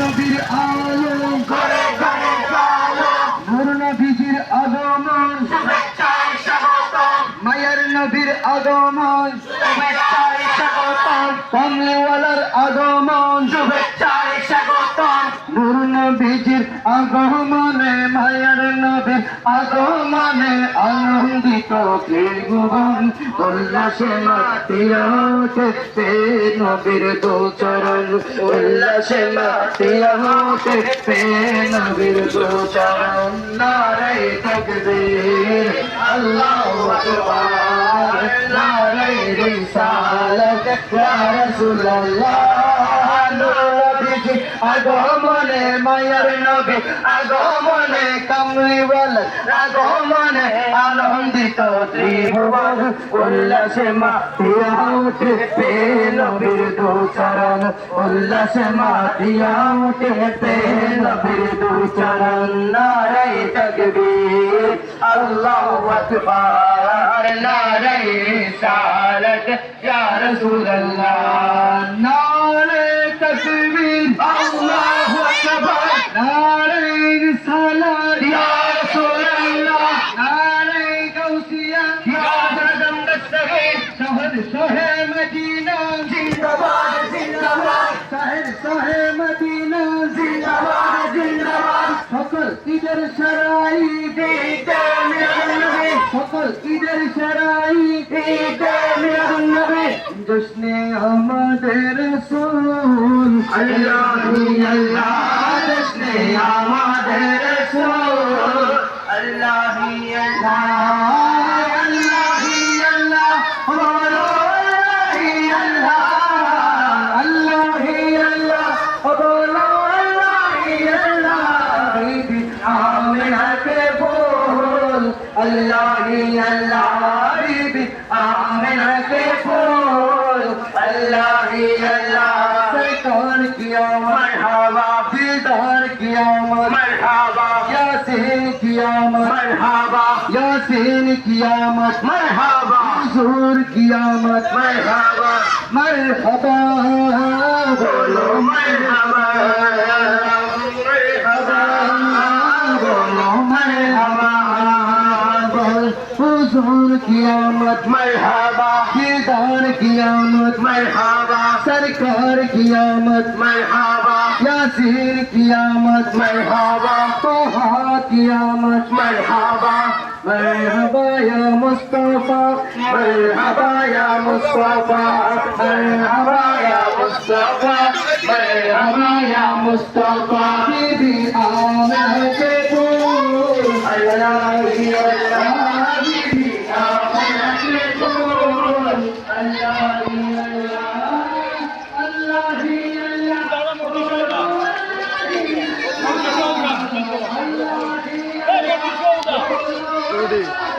নবীর আলো। ঘরে ঘরে নূর নবীজির আগমন। মায়ের নবীর আগমন। কমলিওয়ালার আগমন। নবীজির আগমনে মায়ের নবীর আগমনে আনন্দিত ত্রিভুবন উল্লাসে মাতিয়া উঠে নবীর দুচরণ উল্লাসে মাতিয়া উঠে নবীর দুচরণ নারে তকবীর, আল্লাহু আকবার। নারে রিসালাত, ইয়া রাসূলুল্লাহ নবীজি আগমনে মায়ের নবী আগমনে কামলিওয়াল আগমনে আনন্দিত ত্রিভুবন উল্লাসে মাতিয়া উঠে পে নবীর দুচরণ উল্লাসে মাতিয়া উঠে পে নবীর দুচরণ নারে তকবীর, আল্লাহু আকবার নারে রিসালাত ইয়া রাসূলুল্লাহ। শহর শহে মদিনা, জিন্দাবাদ জিন্দাবাদ। শহর শহে মদিনা, জিন্দাবাদ জিন্দাবাদ। সকল ঈদের সরাই সকল ঈদের সরাই জশ্নে আমাদের রসুল। আল্লাহি, আল্লাহ জশ্নে حسین قیامت مرحبا حضور قیامت مرحبا مرحبا بولو مرحبا कियामत मरहबा दीदार कियामत मरहबा सरकार कियामत मरहबा यासीन कियामत मरहबा तोहा कियामत मरहबा मरहबा या मुस्तफा मरहबा या मुस्तफा मरहबा या मुस्तफा मरहबा या मुस्तफा दीदी आमना के तू अल्लाह अल्लाह Hadi.